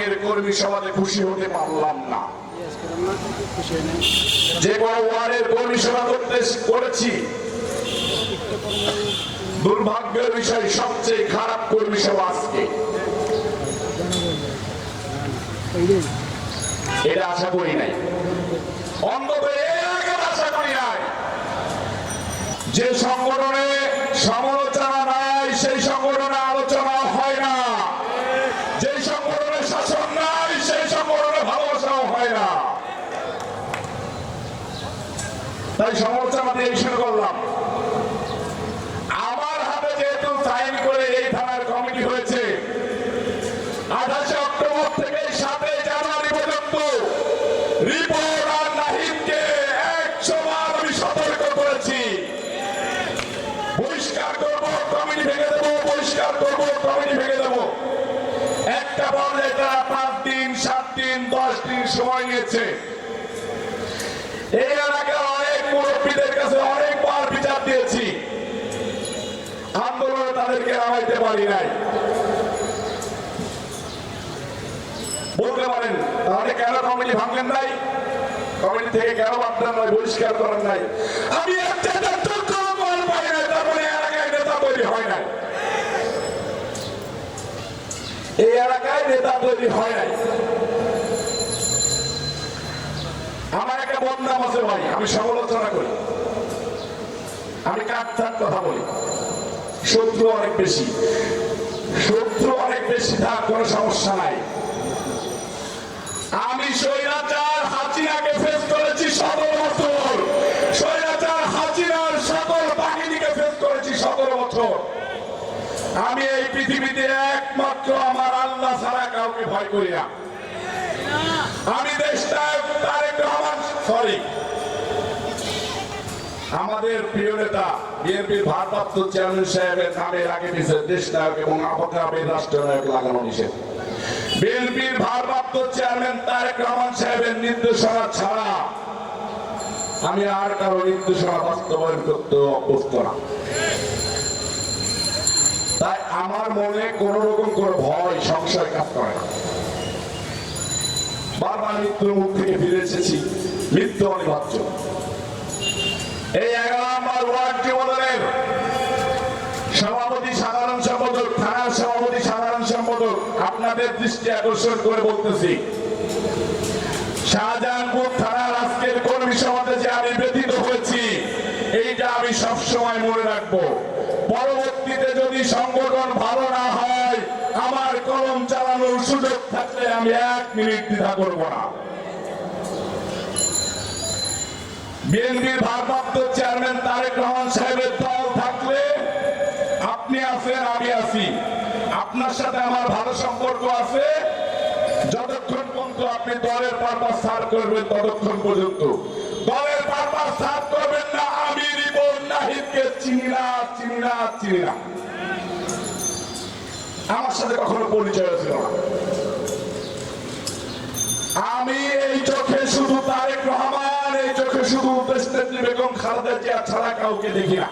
আজকের কর্মী সভাতে খুশি হতে পারলাম না। যে কোনো ওয়ার্ডের কর্মী সভা করতে করেছি। দুর্ভাগ্যের বিষয় সবচেয়ে খারাপ কর্মী সভা আজকে। এটা আশা করি নাই। অন্তত আশা করি নাই। যে সংগঠনে সমালোচনা তাই সমালোচনা দিয়ে শুরু করলাম। আমার হাতে যেহেতু সাইন করে এই থানার কমিটি হয়েছে, আঠাশে অক্টোবর থেকে সাতই জানুয়ারি পর্যন্ত নাহিদকে একশো বার আমি সতর্ক করেছি। বহিষ্কার করব, কমিটি ভেঙে দেবো, বহিষ্কার করব, কমিটি ভেঙে দেবো। একটা বলে তারা পাঁচ দিন, সাত দিন, দশ দিন সময় নিয়েছে। এই মুরব্বীদের কাছে অনেকবার বিচার দিয়েছি। আন্দোলনে তাদেরকে নামাইতে পারি নাই। বলতে পারেন, তাহলে কেন কমিটি ভাঙলেন নাই? কমিটি থেকে কেন নাই, বহিষ্কার করেন নাই? আমি নাই। এই এলাকায় নেতা তৈরি হয় নাই। আমার একটা বদনাম আছে ভাই, আমি সমালোচনা করি। আমি কাকথার কথা বলি? শত্রু অনেক বেশি। শত্রু অনেক বেশি থাক কোনো সমস্যা নাই। আমি স্বৈরাচার হাসিনাকে ফেস করেছি সতেরো বছর। স্বৈরাচার হাসিনার সকল বাহিনীকে ফেস করেছি সতেরো বছর। আমি এই পৃথিবীতে একমাত্র আমার আল্লাহ ছাড়া কাউকে ভয় করি না। আমি দেশটা তারেক রহমান সরি আমাদের প্রিয় নেতা বিএনপির ভারপ্রাপ্ত চেয়ারম্যান সাহেবের নামের আগে পিছিয়ে দেশ নায়ক এবং আবহাওয়া রাষ্ট্রনায়ক লাগানো নিষেধ। বিএনপির ভারপ্রাপ্ত চেয়ারম্যান তারেক রহমান সাহেবের নির্দেশনা ছাড়া আমি আর কারও নির্দেশনা বাস্তবায়ন করতে অভ্যস্ত না। তাই আমার মনে কোন রকম কোন ভয়, সংশয় কাজ করে না। বারবার মৃত্যুর মুখ থেকে ফিরে এসেছি, মৃত্যু অনিবার্য। এই সভাপতি, সাধারণ সম্পাদক, থানার সভাপতি, সাধারণ সম্পাদক শাহজাহানপুর থানার আজকের কর্মী সমাজে আমি ব্যথিত হয়েছি, এইটা আমি সবসময় মনে রাখব। পরবর্তীতে যদি সংগঠন ভালো না হয়, আমার কলম চালানোর সুযোগ থাকলে আমি এক মিনিট দ্বিধা করব না। বিএনপির ভারপ্রাপ্ত চেয়ারম্যান তারেক রহমান সাহেবের দল থাকলে আপনি আছেন, আমি আছি। আপনার সাথে আমার ভালো সম্পর্ক আছে। যতক্ষণ পর্যন্ত আপনি দলের পারপাস সার করবেন, ততক্ষণ পর্যন্ত। দলের পারপাস সার করবেন না, আমি রিপন নাহিদকে চিনি না চিনি না চিনি না। আমার সাথে কখনো পরিচয় ছিল না। আমি খালেদা ছাড়া কাউকে দেখি না।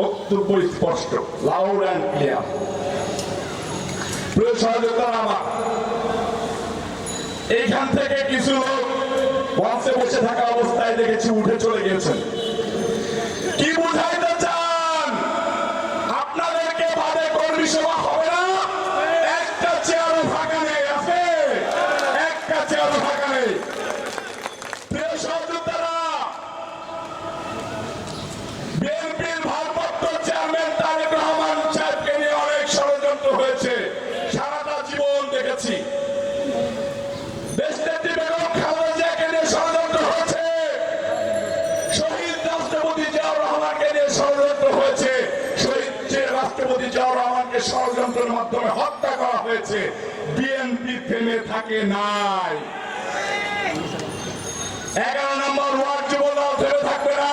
বক্তব্য স্পষ্ট লাউড অ্যান্ড ক্লিয়ার প্রিয় সহযোগিতা আমার, এইখান থেকে কিছু লোক বসে থাকা অবস্থায় দেখেছি উঠে চলে গেছেন দেখেছি। ষড়যন্ত্র হয়েছে। শহীদ যে রাষ্ট্রপতি জিয়াউর রহমানকে ষড়যন্ত্রের মাধ্যমে হত্যা করা হয়েছে, বিএনপি থেমে থাকে নাই। এগারো নম্বর ওয়ার্ড যুবদল থেমে থাকবে না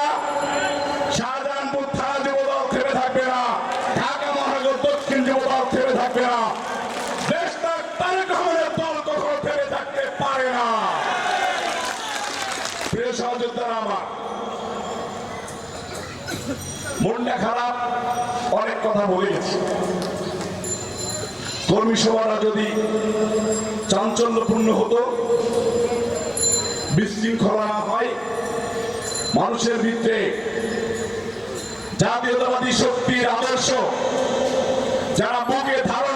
শাহজাহানপুর থানা যুবদল থেমে থাকবে না ঢাকা মহানগর দক্ষিণ যুবদল থেমে থাকবে না দেশটার তারেক রহমানের দল কখনো থেমে থাকতে পারে না প্রিয় সহযোদ্ধারা আমার, মনটা খারাপ, অনেক কথা বলে গেছি। কর্মী সভাটা যদি চাঞ্চল্যপূর্ণ হতো, বিশৃঙ্খলা না হয়, মানুষের ভিতরে জাতীয়তাবাদী শক্তির আদর্শ যারা বুকে ধারণ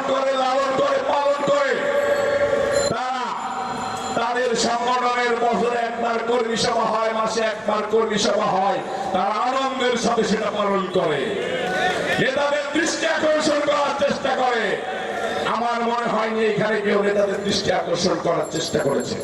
একবার কর্মী সভা হয়, মাসে একবার কর্মী সভা হয়, তার আনন্দের সাথে সেটা পালন করে। নেতাদের দৃষ্টি আকর্ষণ করার চেষ্টা করে। আমার মনে হয়নি এখানে কেউ নেতাদের দৃষ্টি আকর্ষণ করার চেষ্টা করেছে।